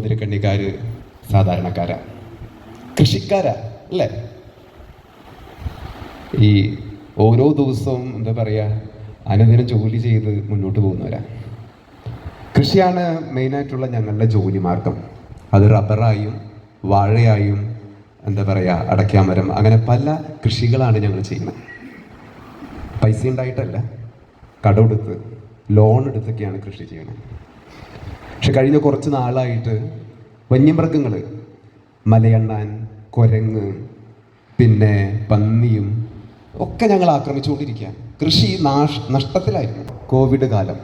മോതിരക്കണ്ണിക്കാർ സാധാരണക്കാരാ. കൃഷിക്കാരാ അല്ലേ? ഈ ഓരോ ദിവസവും എന്താ പറയുക അനുദിനം ജോലി ചെയ്ത് മുന്നോട്ട് പോകുന്നവരാ. കൃഷിയാണ് മെയിനായിട്ടുള്ള ഞങ്ങളുടെ ജോലി മാർഗം. അത് റബ്ബറായും വാഴയായും എന്താ പറയുക അടയ്ക്കാമരം അങ്ങനെ പല കൃഷികളാണ് ഞങ്ങൾ ചെയ്യുന്നത്. പൈസ ഉണ്ടായിട്ടല്ല കടമെടുത്ത് ലോൺ എടുത്തൊക്കെയാണ് കൃഷി ചെയ്യുന്നത്. പക്ഷെ കഴിഞ്ഞ കുറച്ച് നാളായിട്ട് വന്യമൃഗങ്ങൾ മലയണ്ണാൻ കുരങ്ങ് പിന്നെ പന്നിയും ഒക്കെ ഞങ്ങൾ ആക്രമിച്ചുകൊണ്ടിരിക്കുകയാണ്. കൃഷി നാഷ് നഷ്ടത്തിലായിരുന്നു. കോവിഡ് കാലം.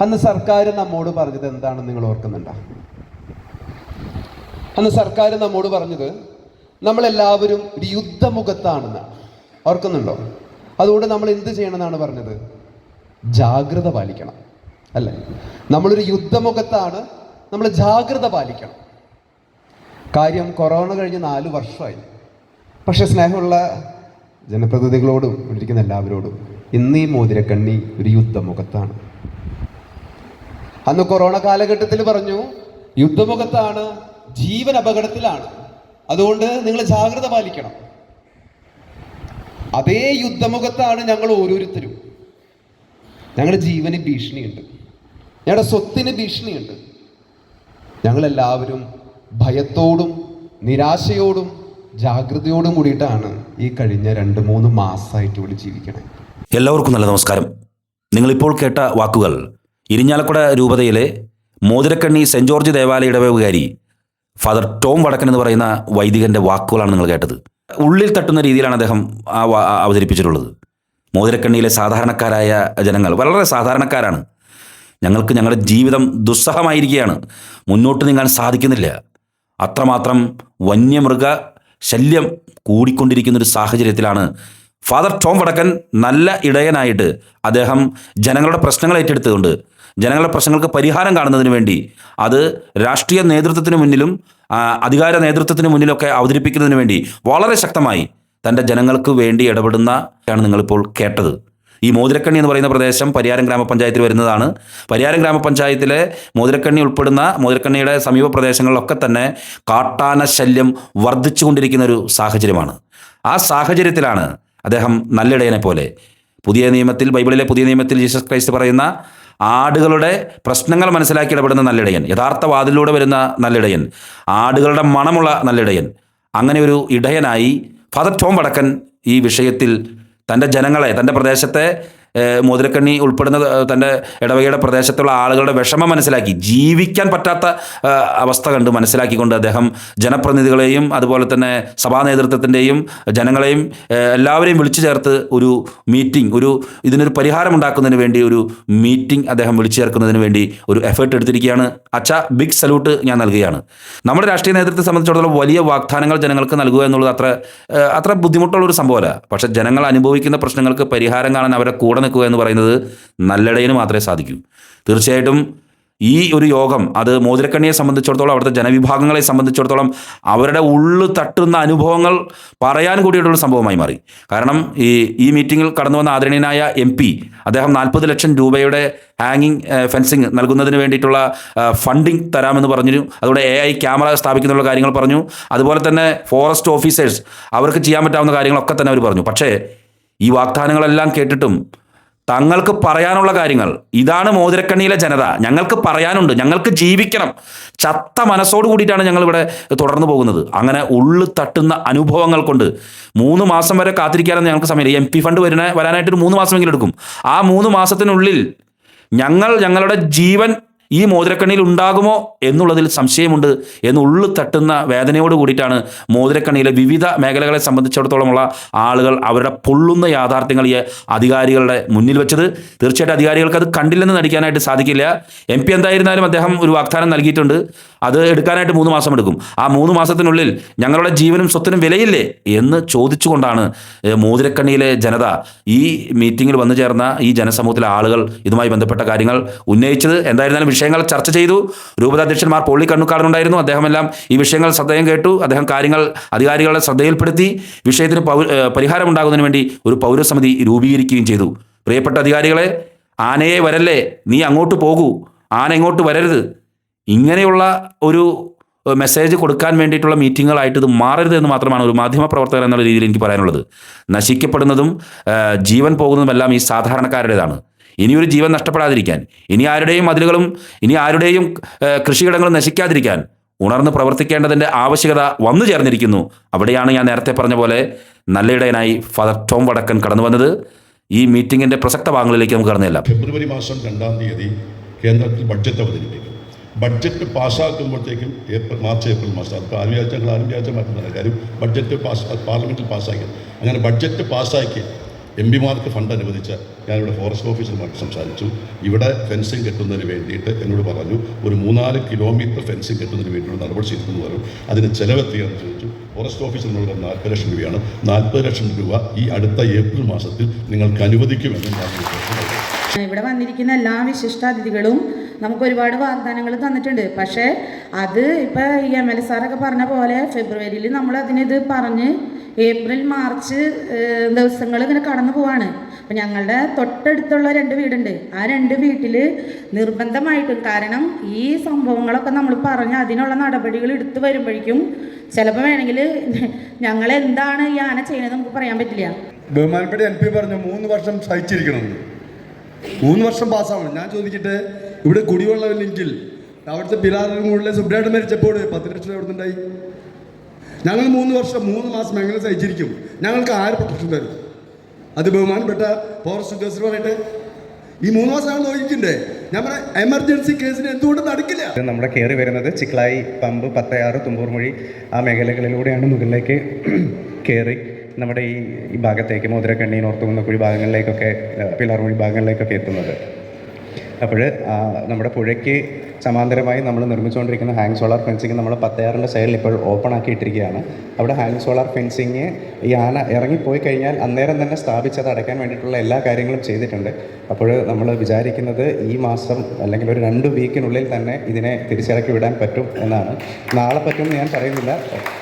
അന്ന് സർക്കാർ നമ്മോട് പറഞ്ഞത് എന്താണെന്ന് നിങ്ങൾ ഓർക്കുന്നുണ്ടോ? അന്ന് സർക്കാർ നമ്മോട് പറഞ്ഞത് നമ്മളെല്ലാവരും ഒരു യുദ്ധമുഖത്താണെന്നാണ് ഓർക്കുന്നുണ്ടോ? അതുകൊണ്ട് നമ്മൾ എന്ത് ചെയ്യണമെന്നാണ് പറഞ്ഞത്? ജാഗ്രത പാലിക്കണം. അല്ലേ? നമ്മളൊരു യുദ്ധമുഖത്താണ് നമ്മൾ ജാഗ്രത പാലിക്കണം. കാര്യം കൊറോണ കഴിഞ്ഞ് നാല് വർഷമായി. പക്ഷേ സ്നേഹമുള്ള ജനപ്രതിനിധികളോടും ഇരിക്കുന്ന എല്ലാവരോടും ഇന്ന് ഈ മോതിരക്കണ്ണി ഒരു യുദ്ധമുഖത്താണ്. അന്ന് കൊറോണ കാലഘട്ടത്തിൽ പറഞ്ഞു യുദ്ധമുഖത്താണ് ജീവൻ അപകടത്തിലാണ്. അതുകൊണ്ട് നിങ്ങൾ ജാഗ്രത പാലിക്കണം. അതേ യുദ്ധമുഖത്താണ് ഞങ്ങൾ ഓരോരുത്തരും. ഞങ്ങളുടെ ജീവന് ഭീഷണിയുണ്ട്. ഞങ്ങളുടെ സ്വത്തിന് ഭീഷണിയുണ്ട്. ഞങ്ങളെല്ലാവരും ഭയത്തോടും നിരാശയോടും ജാഗ്രതയോടും കൂടിയിട്ടാണ് ഈ കഴിഞ്ഞ രണ്ട് മൂന്ന് മാസമായിട്ട് ഇവിടെ ജീവിക്കണേ. എല്ലാവർക്കും നല്ല നമസ്കാരം. നിങ്ങളിപ്പോൾ കേട്ട വാക്കുകൾ ഇരിഞ്ഞാലക്കുട രൂപതയിലെ മോതിരക്കണ്ണി സെന്റ് ജോർജ് ദേവാലയ ഇടവകാരി ഫാദർ ടോം വടക്കൻ എന്ന് പറയുന്ന വൈദികന്റെ വാക്കുകളാണ് നിങ്ങൾ കേട്ടത്. ഉള്ളിൽ തട്ടുന്ന രീതിയിലാണ് അദ്ദേഹം അവതരിപ്പിച്ചിട്ടുള്ളത്. മോതിരക്കണ്ണിയിലെ സാധാരണക്കാരായ ജനങ്ങൾ വളരെ സാധാരണക്കാരാണ്. ഞങ്ങൾക്ക് ഞങ്ങളുടെ ജീവിതം ദുസ്സഹമായിരിക്കുകയാണ്. മുന്നോട്ട് നീങ്ങാൻ സാധിക്കുന്നില്ല. അത്രമാത്രം വന്യമൃഗ ശല്യം കൂടിക്കൊണ്ടിരിക്കുന്ന ഒരു സാഹചര്യത്തിലാണ്. ഫാദർ ടോം വടക്കൻ നല്ല ഇടയനായിട്ട് അദ്ദേഹം ജനങ്ങളുടെ പ്രശ്നങ്ങൾ ഏറ്റെടുത്തുകൊണ്ട് ജനങ്ങളുടെ പ്രശ്നങ്ങൾക്ക് പരിഹാരം കാണുന്നതിന് വേണ്ടി അത് രാഷ്ട്രീയ നേതൃത്വത്തിന് മുന്നിലും അധികാര നേതൃത്വത്തിന് മുന്നിലൊക്കെ അവതരിപ്പിക്കുന്നതിന് വേണ്ടി വളരെ ശക്തമായി തന്റെ ജനങ്ങൾക്ക് വേണ്ടി ഇടപെടുന്ന ആണ് നിങ്ങളിപ്പോൾ കേട്ടത്. ഈ മോതിരക്കണ്ണി എന്ന് പറയുന്ന പ്രദേശം പരിയാരം ഗ്രാമപഞ്ചായത്തിൽ വരുന്നതാണ്. പരിയാരം ഗ്രാമപഞ്ചായത്തിലെ മോതിരക്കണ്ണി ഉൾപ്പെടുന്ന മോതിരക്കണ്ണിയുടെ സമീപ പ്രദേശങ്ങളിലൊക്കെ തന്നെ കാട്ടാന ശല്യം വർദ്ധിച്ചുകൊണ്ടിരിക്കുന്ന ഒരു സാഹചര്യമാണ്. ആ സാഹചര്യത്തിലാണ് അദ്ദേഹം നല്ലിടയനെ പോലെ പുതിയ നിയമത്തിൽ ബൈബിളിലെ പുതിയ നിയമത്തിൽ ജീസസ് ക്രൈസ്റ്റ് പറയുന്ന ആടുകളുടെ പ്രശ്നങ്ങൾ മനസ്സിലാക്കി ഇടപെടുന്ന നല്ലിടയൻ യഥാർത്ഥ വാതിലൂടെ വരുന്ന നല്ലിടയൻ ആടുകളുടെ മണമുള്ള നല്ലിടയൻ അങ്ങനെ ഒരു ഇടയനായി ഫാദർ ടോം വടക്കൻ ഈ വിഷയത്തിൽ തന്റെ ജനങ്ങളെ തന്റെ പ്രദേശത്തെ മുതിരക്കണ്ണി ഉൾപ്പെടുന്ന തന്റെ ഇടവകയുടെ പ്രദേശത്തുള്ള ആളുകളുടെ വിഷമം മനസ്സിലാക്കി. ജീവിക്കാൻ പറ്റാത്ത അവസ്ഥ കണ്ട് മനസ്സിലാക്കിക്കൊണ്ട് അദ്ദേഹം ജനപ്രതിനിധികളെയും അതുപോലെ തന്നെ സഭാ നേതൃത്വത്തിന്റെയും ജനങ്ങളെയും എല്ലാവരെയും വിളിച്ചു ചേർത്ത് ഒരു മീറ്റിംഗ് ഒരു ഇതിനൊരു പരിഹാരം ഉണ്ടാക്കുന്നതിന് വേണ്ടി ഒരു മീറ്റിംഗ് അദ്ദേഹം വിളിച്ചു ചേർക്കുന്നതിന് വേണ്ടി ഒരു എഫേർട്ട് എടുത്തിരിക്കുകയാണ്. അച്ഛ ബിഗ് സല്യൂട്ട് ഞാൻ നൽകുകയാണ്. നമ്മുടെ രാഷ്ട്രീയ നേതൃത്വത്തെ സംബന്ധിച്ചിടത്തോളം വലിയ വാഗ്ദാനങ്ങൾ ജനങ്ങൾക്ക് നൽകുക എന്നുള്ളത് അത്ര അത്ര ബുദ്ധിമുട്ടുള്ള ഒരു സംഭവമല്ല. പക്ഷേ ജനങ്ങൾ അനുഭവിക്കുന്ന പ്രശ്നങ്ങൾക്ക് പരിഹാരം കാണാൻ അവരെ കൂടെ നിൽക്കുക എന്ന് പറയുന്നത് നല്ലടയിന് മാത്രമേ സാധിക്കൂ. തീർച്ചയായിട്ടും ഈ ഒരു യോഗം അത് മോതിരക്കണ്ണിയെ സംബന്ധിച്ചിടത്തോളം അവിടുത്തെ ജനവിഭാഗങ്ങളെ സംബന്ധിച്ചിടത്തോളം അവരുടെ ഉള്ളു തട്ടുന്ന അനുഭവങ്ങൾ പറയാൻ കൂടിയിട്ടുള്ള സംഭവമായി മാറി. കാരണം ഈ ഈ മീറ്റിങ്ങിൽ കടന്നു വന്ന ആദരണീയനായ എം പി അദ്ദേഹം നാൽപ്പത് ലക്ഷം രൂപയുടെ ഹാങ്ങിങ് ഫെൻസിങ് നൽകുന്നതിന് വേണ്ടിയിട്ടുള്ള ഫണ്ടിങ് തരാമെന്ന് പറഞ്ഞു അതുകൊണ്ട് എ ഐ ക്യാമറ സ്ഥാപിക്കുന്നുള്ള കാര്യങ്ങൾ പറഞ്ഞു. അതുപോലെ തന്നെ ഫോറസ്റ്റ് ഓഫീസേഴ്സ് അവർക്ക് ചെയ്യാൻ പറ്റാവുന്ന കാര്യങ്ങളൊക്കെ തന്നെ അവർ പറഞ്ഞു. പക്ഷേ ഈ വാഗ്ദാനങ്ങളെല്ലാം കേട്ടിട്ടും തങ്ങൾക്ക് പറയാനുള്ള കാര്യങ്ങൾ. ഇതാണ് മോതിരക്കണ്ണിയിലെ ജനത. ഞങ്ങൾക്ക് പറയാനുണ്ട്. ഞങ്ങൾക്ക് ജീവിക്കണം. ചത്ത മനസ്സോട് കൂടിയിട്ടാണ് ഞങ്ങൾ ഇവിടെ തുടർന്നു പോകുന്നത്. അങ്ങനെ ഉള്ളു തട്ടുന്ന അനുഭവങ്ങൾ കൊണ്ട് മൂന്ന് മാസം വരെ കാത്തിരിക്കാനൊന്നും ഞങ്ങൾക്ക് സമയമില്ല. എം പി ഫണ്ട് വരുന്ന വരാനായിട്ട് ഒരു മൂന്ന് മാസമെങ്കിലും എടുക്കും. ആ മൂന്ന് മാസത്തിനുള്ളിൽ ഞങ്ങൾ ഞങ്ങളുടെ ജീവൻ ഈ മോതിരക്കണ്ണിയിൽ ഉണ്ടാകുമോ എന്നുള്ളതിൽ സംശയമുണ്ട് എന്ന് ഉള്ളു തട്ടുന്ന വേദനയോട് കൂടിയിട്ടാണ് മോതിരക്കണ്ണിയിലെ വിവിധ മേഖലകളെ സംബന്ധിച്ചിടത്തോളമുള്ള ആളുകൾ അവരുടെ പൊള്ളുന്ന യാഥാർത്ഥ്യങ്ങൾ ഈ അധികാരികളുടെ മുന്നിൽ വെച്ചത്. തീർച്ചയായിട്ടും അധികാരികൾക്ക് അത് കണ്ടില്ലെന്ന് നടിക്കാനായിട്ട് സാധിക്കില്ല. എം പി എന്തായിരുന്നാലും അദ്ദേഹം ഒരു വാഗ്ദാനം നൽകിയിട്ടുണ്ട്. അത് എടുക്കാനായിട്ട് മൂന്ന് മാസം എടുക്കും. ആ മൂന്ന് മാസത്തിനുള്ളിൽ ഞങ്ങളുടെ ജീവനും സ്വത്തിനും വിലയില്ലേ എന്ന് ചോദിച്ചുകൊണ്ടാണ് മോതിരക്കണ്ണിയിലെ ജനത ഈ മീറ്റിങ്ങിൽ വന്നു ചേർന്ന ഈ ജനസമൂഹത്തിലെ ആളുകൾ ഇതുമായി ബന്ധപ്പെട്ട കാര്യങ്ങൾ ഉന്നയിച്ചത്. എന്തായിരുന്നാലും വിഷയങ്ങൾ ചർച്ച ചെയ്തു. രൂപതാധ്യക്ഷന്മാർ പൊള്ളി കണ്ണുക്കാടനുണ്ടായിരുന്നു. അദ്ദേഹം എല്ലാം ഈ വിഷയങ്ങൾ ശ്രദ്ധയും കേട്ടു. അദ്ദേഹം കാര്യങ്ങൾ അധികാരികളുടെ ശ്രദ്ധയിൽപ്പെടുത്തി. വിഷയത്തിന് പൗ ഏഹ്, പരിഹാരമുണ്ടാകുന്നതിന് വേണ്ടി ഒരു പൗരസമിതി രൂപീകരിക്കുകയും ചെയ്തു. പ്രിയപ്പെട്ട അധികാരികളെ ആനയെ വരല്ലേ? നീ അങ്ങോട്ട് പോകൂ. ആന ഇങ്ങോട്ട് വരരുത്. ഇങ്ങനെയുള്ള ഒരു മെസ്സേജ് കൊടുക്കാൻ വേണ്ടിയിട്ടുള്ള മീറ്റിങ്ങുകളായിട്ട് ഇത് മാറരുത് എന്ന് മാത്രമാണ് ഒരു മാധ്യമ പ്രവർത്തകൻ എന്നുള്ള രീതിയിൽ എനിക്ക് പറയാനുള്ളത്. നശിക്കപ്പെടുന്നതും ജീവൻ പോകുന്നതുമെല്ലാം ഈ സാധാരണക്കാരുടേതാണ്. ഇനിയൊരു ജീവൻ നഷ്ടപ്പെടാതിരിക്കാൻ ഇനി ആരുടെയും മതിലുകളും ഇനി ആരുടെയും കൃഷിയിടങ്ങളും നശിക്കാതിരിക്കാൻ ഉണർന്ന് പ്രവർത്തിക്കേണ്ടതിന്റെ ആവശ്യകത വന്നു ചേർന്നിരിക്കുന്നു. അവിടെയാണ് ഞാൻ നേരത്തെ പറഞ്ഞ പോലെ നല്ലയിടയനായി ഫാദർ ടോം വടക്കൻ കടന്നു വന്നത്. ഈ മീറ്റിങ്ങിന്റെ പ്രസക്ത ഭാഗങ്ങളിലേക്ക് നമുക്ക് കടന്നില്ല ഫെബ്രുവരി മാസം രണ്ടാം തീയതി കേന്ദ്രത്തിൽ ബഡ്ജറ്റ് അവതരിപ്പിക്കും. ബഡ്ജറ്റ് പാസ്സാക്കുമ്പോഴത്തേക്കും ഏപ്രിൽ മാർച്ച് ഏപ്രിൽ മാസം അതിപ്പോൾ ആദ്യ ആഴ്ച ഞങ്ങൾ ആഴ്ച മാറ്റുന്നില്ല കാര്യം ബഡ്ജറ്റ് പാസ് പാർലമെന്റിൽ പാസ്സാക്കി അങ്ങനെ ബഡ്ജറ്റ് പാസ്സാക്കി എം പിമാർക്ക് ഫണ്ട് അനുവദിച്ച ഞാനിവിടെ ഫോറസ്റ്റ് ഓഫീസറുമായിട്ട് സംസാരിച്ചു. ഇവിടെ ഫെൻസിങ് കെട്ടുന്നതിന് വേണ്ടിയിട്ട് എന്നോട് പറഞ്ഞു ഒരു മൂന്നാൽ കിലോമീറ്റർ ഫെൻസിങ് കെട്ടുന്നതിന് വേണ്ടിയുള്ള നടപടി ചെയ്തെന്ന് പറഞ്ഞു. അതിന് ചെലവെത്തിയെന്ന് ചോദിച്ചു. ഫോറസ്റ്റ് ഓഫീസറിനോട് നാൽപ്പത് ലക്ഷം രൂപയാണ്. നാൽപ്പത് ലക്ഷം രൂപ ഈ അടുത്ത ഏപ്രിൽ മാസത്തിൽ നിങ്ങൾക്ക് അനുവദിക്കുമെന്ന് ഞാൻ ഇവിടെ വന്നിരിക്കുന്ന എല്ലാ വിശിഷ്ടാതിഥികളും നമുക്ക് ഒരുപാട് വാഗ്ദാനങ്ങൾ തന്നിട്ടുണ്ട്. പക്ഷേ അത് ഇപ്പോൾ ഈ എം എൽ എ സാറൊക്കെ പറഞ്ഞ പോലെ ഫെബ്രുവരിയിൽ നമ്മൾ അതിനിത് പറഞ്ഞ് ഏപ്രിൽ മാർച്ച് ദിവസങ്ങൾ ഇങ്ങനെ കടന്നു പോവാണ്. അപ്പം ഞങ്ങളുടെ തൊട്ടടുത്തുള്ള രണ്ട് വീടുണ്ട്. ആ രണ്ട് വീട്ടിൽ നിർബന്ധമായിട്ടും കാരണം ഈ സംഭവങ്ങളൊക്കെ നമ്മൾ പറഞ്ഞ് അതിനുള്ള നടപടികൾ എടുത്തു വരുമ്പോഴേക്കും ചിലപ്പോൾ വേണമെങ്കിൽ ഞങ്ങൾ എന്താണ് ഈ ആന ചെയ്യുന്നത് നമുക്ക് പറയാൻ പറ്റില്ല. ബഹുമാനപ്പെട്ട എം പി പറഞ്ഞു മൂന്ന് വർഷം സഹിച്ചിരിക്കണമെന്ന്. മൂന്ന് വർഷം പാസ്സാവണം. ഞാൻ ചോദിക്കട്ടെ ഇവിടെ കുടിവെള്ളമില്ലെങ്കിൽ അവിടുത്തെ പിലാറിലെ സുബ്രായിട്ട് മരിച്ചപ്പോൾ പത്ത് ലക്ഷം എവിടെ നിന്നുണ്ടായി ഞങ്ങൾ മൂന്ന് വർഷം മൂന്ന് മാസം എങ്ങനെ സഹിച്ചിരിക്കും. ഞങ്ങൾക്ക് ആര് പ്രൊട്ടക്ഷൻ തരും അത് ബഹുമാനപ്പെട്ട ഫോറസ്റ്റ് ഉദ്യോഗസ്ഥർ പറയട്ടെ. ഈ മൂന്ന് മാസം ഞങ്ങൾ നോക്കിക്കണ്ടേ നമ്മുടെ എമർജൻസി കേസിന് എന്തുകൊണ്ട് നടക്കില്ല. നമ്മുടെ കയറി വരുന്നത് ചിക്ലായി പമ്പ് പത്തയാറ് തുമ്പൂർമൊഴി ആ മേഖലകളിലൂടെയാണ് മുകളിലേക്ക് കയറി നമ്മുടെ ഈ ഭാഗത്തേക്ക് മോതിരക്കണ്ണി നോർത്തുകുന്നക്കുഴി ഭാഗങ്ങളിലേക്കൊക്കെ പിള്ളാർമൊഴി ഭാഗങ്ങളിലേക്കൊക്കെ എത്തുന്നത്. അപ്പോൾ നമ്മുടെ പുഴയ്ക്ക് സമാന്തരമായി നമ്മൾ നിർമ്മിച്ചുകൊണ്ടിരിക്കുന്ന ഹാങ് സോളാർ ഫെൻസിങ് നമ്മൾ പത്തയാറിന്റെ സൈഡിൽ ഇപ്പോൾ ഓപ്പൺ ആക്കിയിട്ടിരിക്കുകയാണ്. അവിടെ ഹാങ് സോളാർ ഫെൻസിങ് ഈ ആന ഇറങ്ങിപ്പോയി കഴിഞ്ഞാൽ അന്നേരം തന്നെ സ്ഥാപിച്ചത് അടയ്ക്കാൻ വേണ്ടിയിട്ടുള്ള എല്ലാ കാര്യങ്ങളും ചെയ്തിട്ടുണ്ട്. അപ്പോൾ നമ്മൾ വിചാരിക്കുന്നത് ഈ മാസം അല്ലെങ്കിൽ ഒരു രണ്ട് വീക്കിനുള്ളിൽ തന്നെ ഇതിനെ തിരിച്ചിറക്കി വിടാൻ പറ്റും എന്നാണ്. നാളെ പറ്റും ഞാൻ പറയുന്നില്ല.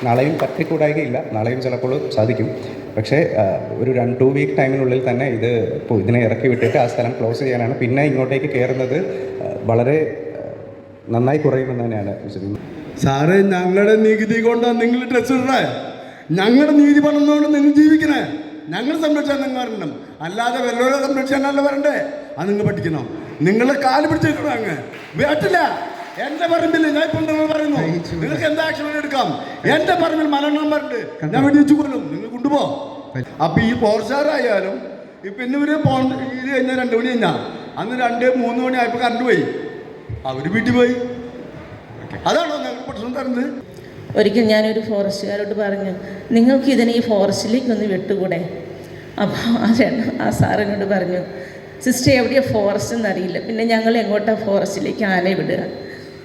നാളെയും പറ്റിക്കൂടായികയില്ല. നാളെയും ചിലപ്പോൾ സാധിക്കും. പക്ഷേ ഒരു രണ്ട് ടു വീക്ക് ടൈമിനുള്ളിൽ തന്നെ ഇത് ഇതിനെ ഇറക്കി വിട്ടിട്ട് ആ സ്ഥലം ക്ലോസ് ചെയ്യാനാണ്. പിന്നെ ഇങ്ങോട്ടേക്ക് കയറുന്നത് വളരെ നന്നായി കുറയുമെന്ന് തന്നെയാണ് സാറേ ഞങ്ങളുടെ നികുതി കൊണ്ടാണ് നിങ്ങൾ ഡ്രസ് ഇടണേ. ഞങ്ങളുടെ നീതി പണം കൊണ്ട് നിങ്ങൾ ജീവിക്കണേ. ഞങ്ങൾ സംരക്ഷിക്കാൻ നിങ്ങൾ വരണം. അല്ലാതെ വെല്ലോരെ സംരക്ഷിക്കാനല്ല വരണ്ടേ? അത് നിങ്ങൾ പഠിക്കണം. നിങ്ങളെ കാൽ പിടിച്ചിട്ടുണ്ടോ അങ്ങ്? വേട്ടില്ല? എന്റെ പറമ്പിൽ ഞാൻ ഇപ്പോൾ നിങ്ങൾ പറയുന്നു. നിങ്ങൾക്ക് എന്താ ആക്ഷൻ എടുക്കാം. എന്റെ പറമ്പിൽ മലണ്ണം പറഞ്ഞിട്ട് ഞാൻ വെടിവെച്ച് കൊല്ലും. നിങ്ങൾ കൊണ്ടുപോ. അപ്പൊ ഈ പോർച്ചാറായാലും ഇപ്പൊ ഇന്ന് ഇവർ പോ ഇത് കഴിഞ്ഞാൽ രണ്ട് മണി കഴിഞ്ഞാ. അന്ന് രണ്ട് മൂന്ന് മണി ആയപ്പോ കറണ്ട് പോയി. അവർ വീട്ടിൽ പോയി. അതാണോ ഞങ്ങൾ പ്രശ്നം തരുന്നത്? ഒരിക്കൽ ഞാനൊരു ഫോറസ്റ്റുകാരോട് പറഞ്ഞു നിങ്ങൾക്ക് ഇതിനെ ഈ ഫോറസ്റ്റിലേക്ക് ഒന്ന് വിട്ടുകൂടെ? അപ്പോൾ ആ ചേട്ടൻ ആ സാറിനോട് പറഞ്ഞു സിസ്റ്റർ എവിടെയാണ് ഫോറസ്റ്റ് എന്നറിയില്ല. പിന്നെ ഞങ്ങൾ എങ്ങോട്ടാണ് ഫോറസ്റ്റിലേക്ക് ആനയെ വിടുക?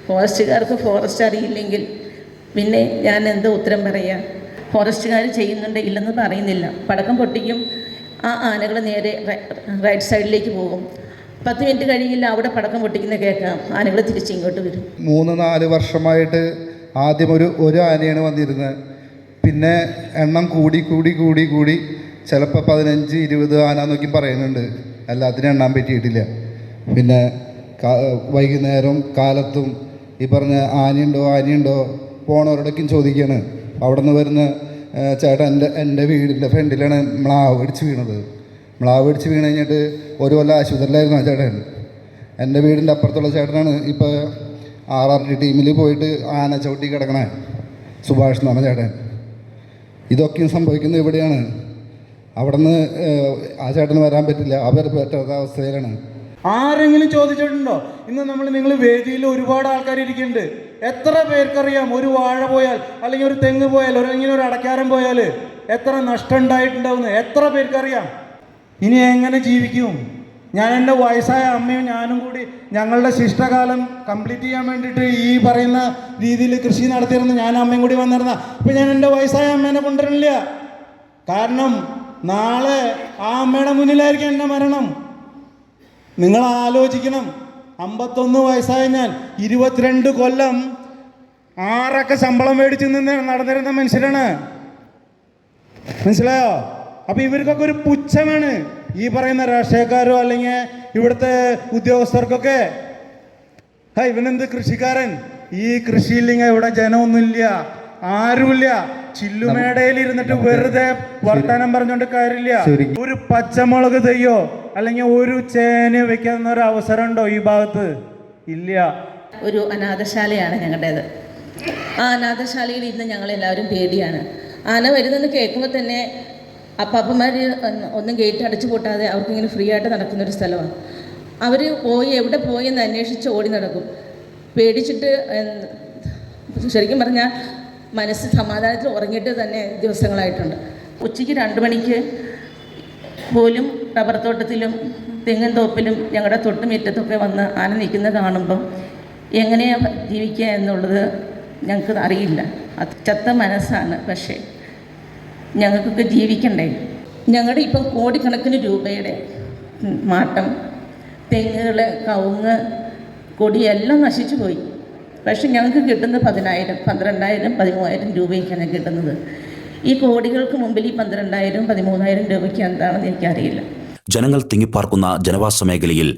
ഫോറസ്റ്റുകാർക്ക് ഫോറസ്റ്റ് അറിയില്ലെങ്കിൽ പിന്നെ ഞാൻ എന്താ ഉത്തരം പറയുക ഫോറസ്റ്റുകാർ ചെയ്യുന്നുണ്ട് ഇല്ലെന്ന് പറയുന്നില്ല. പടക്കം പൊട്ടിക്കും ആ ആനകൾ നേരെ റൈറ്റ് സൈഡിലേക്ക് പോകും. പത്ത് മിനിറ്റ് കഴിയില്ല അവിടെ പടക്കം പൊട്ടിക്കുന്ന കേൾക്കാം. ആനകൾ തിരിച്ച് ഇങ്ങോട്ട് വരും. മൂന്ന് നാല് വർഷമായിട്ട് ആദ്യം ഒരു ഒരു ആനയാണ് വന്നിരുന്നത്. പിന്നെ എണ്ണം കൂടി കൂടി കൂടി കൂടി ചിലപ്പോൾ പതിനഞ്ച് ഇരുപത് ആന നോക്കി പറയുന്നുണ്ട്. എല്ലാത്തിനും എണ്ണാൻ പറ്റിയിട്ടില്ല. പിന്നെ വൈകുന്നേരം കാലത്തും ഈ പറഞ്ഞ ആനയുണ്ടോ ആനയുണ്ടോ പോണവരോടൊക്കെയും ചോദിക്കുകയാണ്. അവിടെ നിന്ന് വരുന്ന ചേട്ടൻ എന്റെ എന്റെ വീടിന്റെ ഫ്രണ്ടിലാണ് മ്ലാവ് ഇടിച്ച് വീണത്. മ്ലാവ് ഇടിച്ച് വീണ് കഴിഞ്ഞിട്ട് ഒരു കൊല്ലം ആശുപത്രിയിലായിരുന്നു ആ ചേട്ടൻ. എന്റെ വീടിന്റെ അപ്പുറത്തുള്ള ചേട്ടനാണ് ഇപ്പോൾ ആർ ആർ ഡി ടീമിൽ പോയിട്ട് ആന ചവിട്ടി കിടക്കണേ. സുഭാഷ് എന്ന് പറഞ്ഞ ചേട്ടൻ. ഇതൊക്കെയും സംഭവിക്കുന്നത് ഇവിടെയാണ്. അവിടെ നിന്ന് ആ ചേട്ടന് വരാൻ പറ്റില്ല. അവർ പറ്റാത്ത അവസ്ഥയിലാണ്. ആരെങ്കിലും ചോദിച്ചിട്ടുണ്ടോ? ഇന്ന് നമ്മൾ നിങ്ങൾ വേദിയിൽ ഒരുപാട് ആൾക്കാർ ഇരിക്കുന്നുണ്ട്. എത്ര പേർക്കറിയാം? ഒരു വാഴ പോയാൽ അല്ലെങ്കിൽ ഒരു തെങ്ങ് പോയാൽ അല്ലെങ്കിൽ ഒരു അടക്കാരം പോയാൽ എത്ര നഷ്ടം ഉണ്ടായിട്ടുണ്ടാവുന്നു എത്ര പേർക്കറിയാം? ഇനി എങ്ങനെ ജീവിക്കും? ഞാൻ എന്റെ വയസ്സായ അമ്മയും ഞാനും കൂടി ഞങ്ങളുടെ ശിഷ്ടകാലം കംപ്ലീറ്റ് ചെയ്യാൻ വേണ്ടിയിട്ട് ഈ പറയുന്ന രീതിയിൽ കൃഷി നടത്തിയിരുന്ന ഞാൻ അമ്മയും കൂടി വന്നിരുന്ന അപ്പം ഞാൻ എന്റെ വയസ്സായ അമ്മേനെ കൊണ്ടുവരണില്ല. കാരണം നാളെ ആ അമ്മയുടെ മുന്നിലായിരിക്കും എന്റെ മരണം. നിങ്ങൾ ആലോചിക്കണം അമ്പത്തൊന്ന് വയസ്സായ ഞാൻ ഇരുപത്തിരണ്ട് കൊല്ലം ആറൊക്കെ ശമ്പളം മേടിച്ച് നിന്ന് നടന്നിരുന്ന മനുഷ്യരാണ്. മനസ്സിലായോ? അപ്പൊ ഇവർക്കൊക്കെ ഒരു പുച്ഛമാണ്. ഈ പറയുന്ന രാഷ്ട്രീയക്കാരോ അല്ലെങ്കിൽ ഇവിടുത്തെ ഉദ്യോഗസ്ഥർക്കൊക്കെ. ഹേ ഇവനെന്ത് കൃഷിക്കാരൻ? ഈ കൃഷിയില്ലെങ്കിൽ ഇവിടെ ജനമൊന്നുമില്ല ആരുമില്ല. ചില്ലുമേടയിൽ ഇരുന്നിട്ട് വെറുതെ വർത്തമാനം പറഞ്ഞോണ്ട് കാര്യമില്ല. ഒരു പച്ചമുളക് തെയ്യോ? അല്ലെങ്കിൽ ഒരു ചേന വെക്കുന്ന ഒരു അവസരം ഉണ്ടോ ഈ ഭാഗത്ത്? ഇല്ല. ഒരു അനാഥശാലയാണ് ഞങ്ങളുടേത്. ആ അനാഥശാലയിൽ ഞങ്ങൾ എല്ലാവരും പേടിയാണ്. ആന വരുന്നെന്ന് കേൾക്കുമ്പോൾ തന്നെ അപ്പാപ്പന്മാർ ഒന്നും ഗേറ്റ് അടച്ചു പൂട്ടാതെ അവർക്കിങ്ങനെ ഫ്രീ ആയിട്ട് നടക്കുന്ന ഒരു സ്ഥലമാണ്. അവർ പോയി എവിടെ പോയി എന്ന് അന്വേഷിച്ച് ഓടി നടക്കും. പേടിച്ചിട്ട് ശരിക്കും പറഞ്ഞാൽ മനസ്സ് സമാധാനത്തിൽ ഉറങ്ങിയിട്ട് തന്നെ ദിവസങ്ങളായിട്ടുണ്ട്. ഉച്ചയ്ക്ക് രണ്ട് മണിക്ക് പോലും റബ്ബർ തോട്ടത്തിലും തെങ്ങിൻ തോപ്പിലും ഞങ്ങളുടെ തൊട്ടുമുറ്റത്തൊക്കെ വന്ന് ആന നിൽക്കുന്നത് കാണുമ്പം എങ്ങനെയാണ് ജീവിക്കുക എന്നുള്ളത് ഞങ്ങൾക്ക് അറിയില്ല. അത് ചത്ത മനസ്സാണ്. പക്ഷേ ഞങ്ങൾക്കൊക്കെ ജീവിക്കണ്ടേ? ഞങ്ങളുടെ ഇപ്പം കോടിക്കണക്കിന് രൂപയുടെ മാറ്റം തെങ്ങുകൾ കവുങ്ങ് കൊടി എല്ലാം നശിച്ചു പോയി. പക്ഷെ ഞങ്ങൾക്ക് കിട്ടുന്നത് പതിനായിരം പന്ത്രണ്ടായിരം പതിമൂവായിരം രൂപയ്ക്കാണ് കിട്ടുന്നത്. ഈ കോടികൾക്ക് മുമ്പിൽ ഈ പന്ത്രണ്ടായിരം പതിമൂന്നായിരം രൂപയ്ക്ക് എന്താണെന്ന് എനിക്കറിയില്ല. ജനങ്ങൾ തിങ്ങിപ്പാർക്കുന്ന ജനവാസ മേഖലയിൽ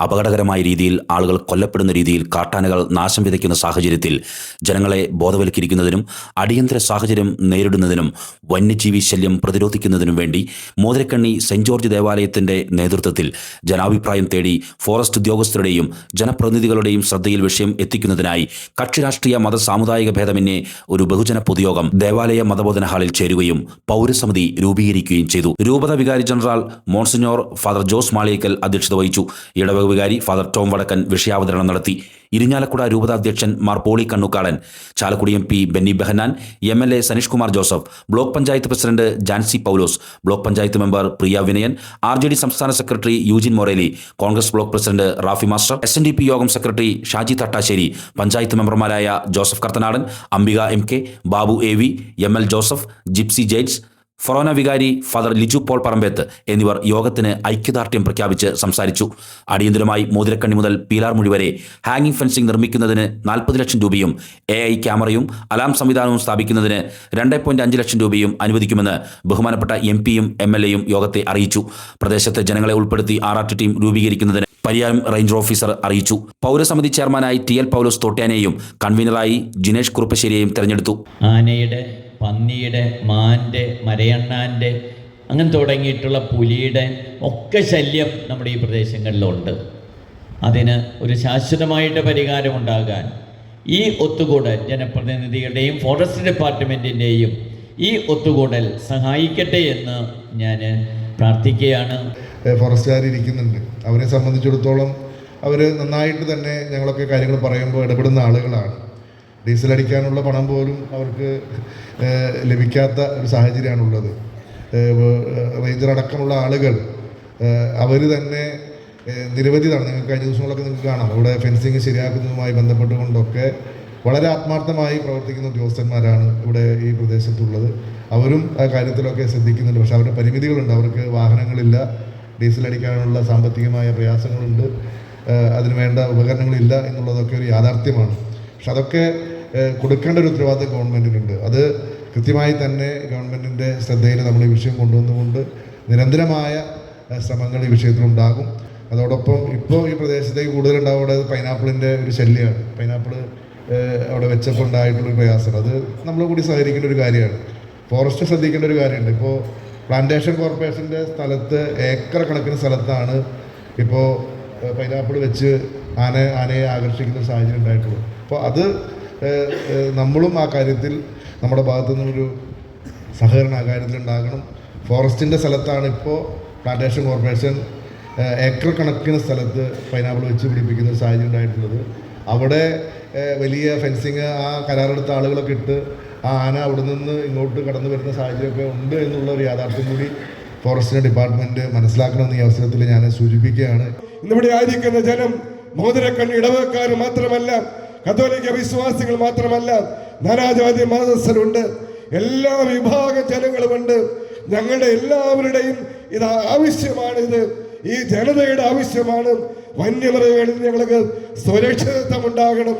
അപകടകരമായ രീതിയിൽ ആളുകൾ കൊല്ലപ്പെടുന്ന രീതിയിൽ കാട്ടാനകൾ നാശം വിതയ്ക്കുന്ന സാഹചര്യത്തിൽ ജനങ്ങളെ ബോധവൽക്കരിക്കുന്നതിനും അടിയന്തര സാഹചര്യം നേരിടുന്നതിനും വന്യജീവി ശല്യം പ്രതിരോധിക്കുന്നതിനും വേണ്ടി മോതിരക്കണ്ണി സെന്റ് ജോർജ് ദേവാലയത്തിന്റെ നേതൃത്വത്തിൽ ജനാഭിപ്രായം തേടി ഫോറസ്റ്റ് ഉദ്യോഗസ്ഥരുടെയും ജനപ്രതിനിധികളുടെയും ശ്രദ്ധയിൽ വിഷയം എത്തിക്കുന്നതിനായി കക്ഷിരാഷ്ട്രീയ മത സാമുദായിക ഭേദമന്യേ ഒരു ബഹുജന പൊതുയോഗം ദേവാലയ മതബോധന ഹാളിൽ ചേരുകയും പൗരസമിതി രൂപീകരിക്കുകയും ചെയ്തു. രൂപത വികാരി general monsignor father Jose Maliyekkal അധ്യക്ഷത വഹിച്ചു. ഇടവക വികാരി ഫാദർ ടോം വടക്കൻ വിഷയാവതരണം നടത്തി. Irinjalakuda രൂപതാധ്യക്ഷൻ Mar Poly Kannukadan Chalakudy M P Benny Behanan M L A Saneesh Kumar Joseph block panchayat president Jancy Paulose block panchayat member Priya Vinayan R J D സംസ്ഥാന secretary Eugene Moreli Congress block president Rafi master S N D P യോഗം secretary Shaji Thattassery panchayat മെമ്പർമാരായ Joseph Karthanadan Ambika M K Babu A V M L Joseph gypsy ജെയ്റ്റ്സ് ഫൊറോന വികാരി father Liju Paul പറമ്പേത്ത് എന്നിവർ യോഗത്തിന് ഐക്യദാർഢ്യം പ്രഖ്യാപിച്ച് സംസാരിച്ചു. അടിയന്തരമായി മോതിരക്കണ്ണി മുതൽ പീലാർ മുഴി വരെ ഹാങ്ങിംഗ് ഫെൻസിംഗ് നിർമ്മിക്കുന്നതിന് നാൽപ്പത് ലക്ഷം രൂപയും എ ഐ ക്യാമറയും അലാം സംവിധാനവും സ്ഥാപിക്കുന്നതിന് രണ്ട് പോയിന്റ് അഞ്ച് ലക്ഷം രൂപയും അനുവദിക്കുമെന്ന് ബഹുമാനപ്പെട്ട എം പിയും എം എൽ എയും യോഗത്തെ അറിയിച്ചു. പ്രദേശത്തെ ജനങ്ങളെ ഉൾപ്പെടുത്തി ആർ ടീം രൂപീകരിക്കുന്നതിന് പരിയാരം റേഞ്ച് ഓഫീസർ അറിയിച്ചു. പൗരസമിതി ചെയർമാനായി ടി എൽ പൗലോസ് തോട്ട്യാനെയും കൺവീനറായി ജിനേഷ് കുറുപ്പശ്ശേരിയെയും തെരഞ്ഞെടുത്തു. ആനയുടെ പന്നിയുടെ മാന്റെ മരയണ്ണാന്റെ അങ്ങനെ തുടങ്ങിയിട്ടുള്ള പുലിയുടെ ഒക്കെ ശല്യം നമ്മുടെ ഈ പ്രദേശങ്ങളിലുണ്ട്. അതിന് ഒരു ശാശ്വതമായിട്ട് പരിഹാരമുണ്ടാകാൻ ഈ ഒത്തുകൂടൽ ജനപ്രതിനിധികളുടെയും ഫോറസ്റ്റ് ഡിപ്പാർട്ട്മെന്റിന്റെയും ഈ ഒത്തുകൂടൽ സഹായിക്കട്ടെ എന്ന് ഞാൻ പ്രാർത്ഥിക്കുകയാണ്. ഫോറസ്റ്റുകാർ ഇരിക്കുന്നുണ്ട്. അവരെ സംബന്ധിച്ചിടത്തോളം അവർ നന്നായിട്ട് തന്നെ ഞങ്ങളൊക്കെ കാര്യങ്ങൾ പറയുമ്പോൾ ഇടപെടുന്ന ആളുകളാണ്. ഡീസൽ അടിക്കാനുള്ള പണം പോലും അവർക്ക് ലഭിക്കാത്ത ഒരു സാഹചര്യമാണുള്ളത്. റേഞ്ചർ അടക്കമുള്ള ആളുകൾ അവർ തന്നെ ഏഹ്, നിരവധി തവണ നിങ്ങൾക്ക് കഴിഞ്ഞ ദിവസങ്ങളൊക്കെ നിങ്ങൾക്ക് കാണാം. അവിടെ ഫെൻസിങ് ശരിയാക്കുന്നതുമായി ബന്ധപ്പെട്ടുകൊണ്ടൊക്കെ വളരെ ആത്മാർത്ഥമായി പ്രവർത്തിക്കുന്ന ഉദ്യോഗസ്ഥന്മാരാണ് ഇവിടെ ഈ പ്രദേശത്തുള്ളത്. അവരും ആ കാര്യത്തിലൊക്കെ ശ്രദ്ധിക്കുന്നുണ്ട്. പക്ഷേ അവരുടെ പരിമിതികളുണ്ട്. അവർക്ക് വാഹനങ്ങളില്ല ഡീസൽ അടിക്കാനുള്ള സാമ്പത്തികമായ പ്രയാസങ്ങളുണ്ട്. അതിനുവേണ്ട അതിന് വേണ്ട ഉപകരണങ്ങളില്ല എന്നുള്ളതൊക്കെ ഒരു യാഥാർത്ഥ്യമാണ്. പക്ഷെ അതൊക്കെ കൊടുക്കേണ്ട ഒരു ഉത്തരവാദിത്തം ഗവൺമെന്റിനുണ്ട് അത് കൃത്യമായി തന്നെ ഗവൺമെന്റിന്റെ ശ്രദ്ധയിൽ നമ്മൾ ഈ വിഷയം കൊണ്ടുവന്നുകൊണ്ട് നിരന്തരമായ ശ്രമങ്ങൾ ഈ വിഷയത്തിലുണ്ടാകും. അതോടൊപ്പം ഇപ്പോൾ ഈ പ്രദേശത്തേക്ക് കൂടുതലുണ്ടാവുന്നത് പൈനാപ്പിളിന്റെ ഒരു ശല്യമാണ്. പൈനാപ്പിൾ അവിടെ വെച്ചപ്പോൾ ഉണ്ടായിട്ടുള്ള പ്രയാസം. അത് നമ്മൾ കൂടി സഹകരിക്കേണ്ട ഒരു കാര്യമാണ്. ഫോറസ്റ്റ് ശ്രദ്ധിക്കേണ്ട ഒരു കാര്യമുണ്ട്. ഇപ്പോൾ പ്ലാന്റേഷൻ കോർപ്പറേഷന്റെ സ്ഥലത്ത് ഏക്കർ കണക്കിന് സ്ഥലത്താണ് ഇപ്പോൾ പൈനാപ്പിൾ വെച്ച് ആന ആനയെ ആകർഷിക്കുന്ന സാഹചര്യം ഉണ്ടായിട്ടുള്ളത്. അപ്പോൾ അത് നമ്മളും ആ കാര്യത്തിൽ നമ്മുടെ ഭാഗത്തു നിന്നൊരു സഹകരണം ആ കാര്യത്തിൽ ഉണ്ടാകണം ഫോറസ്റ്റിന്റെ സ്ഥലത്താണ് ഇപ്പോൾ പ്ലാന്റേഷൻ കോർപ്പറേഷൻ ഏക്കർ കണക്കിന് സ്ഥലത്ത് പൈനാപ്പിൾ വെച്ച് പിടിപ്പിക്കുന്ന ഒരു സാഹചര്യം ഉണ്ടായിട്ടുള്ളത്. അവിടെ വലിയ ഫെൻസിങ് ആ കരാറെടുത്ത ആളുകളൊക്കെ ഇട്ട് ആ ആന അവിടെ നിന്ന് ഇങ്ങോട്ട് കടന്നു വരുന്ന സാഹചര്യമൊക്കെ ഉണ്ട് എന്നുള്ള ഒരു യാഥാർത്ഥ്യം കൂടി ഫോറസ്റ്റിന്റെ ഡിപ്പാർട്ട്മെന്റ് മനസ്സിലാക്കണമെന്ന് ഈ അവസരത്തിൽ ഞാൻ സൂചിപ്പിക്കുകയാണ്. ഇന്നിവിടെ ആയിരിക്കുന്ന ജനം മോതിരക്കണ്ണി ഇടവക്കാർ മാത്രമല്ല കത്തോലിക്ക വിശ്വാസികൾ മാത്രമല്ല നാനാജാതി മതസ്ഥരുണ്ട് എല്ലാ വിഭാഗ ജനങ്ങളുമുണ്ട്. ഞങ്ങളുടെ എല്ലാവരുടെയും ഇത് ആവശ്യമാണ് ഇത് ഈ ജനതയുടെ ആവശ്യമാണ് വന്യമൃഗങ്ങളിൽ ഞങ്ങൾക്ക് സുരക്ഷിതത്വം ഉണ്ടാകണം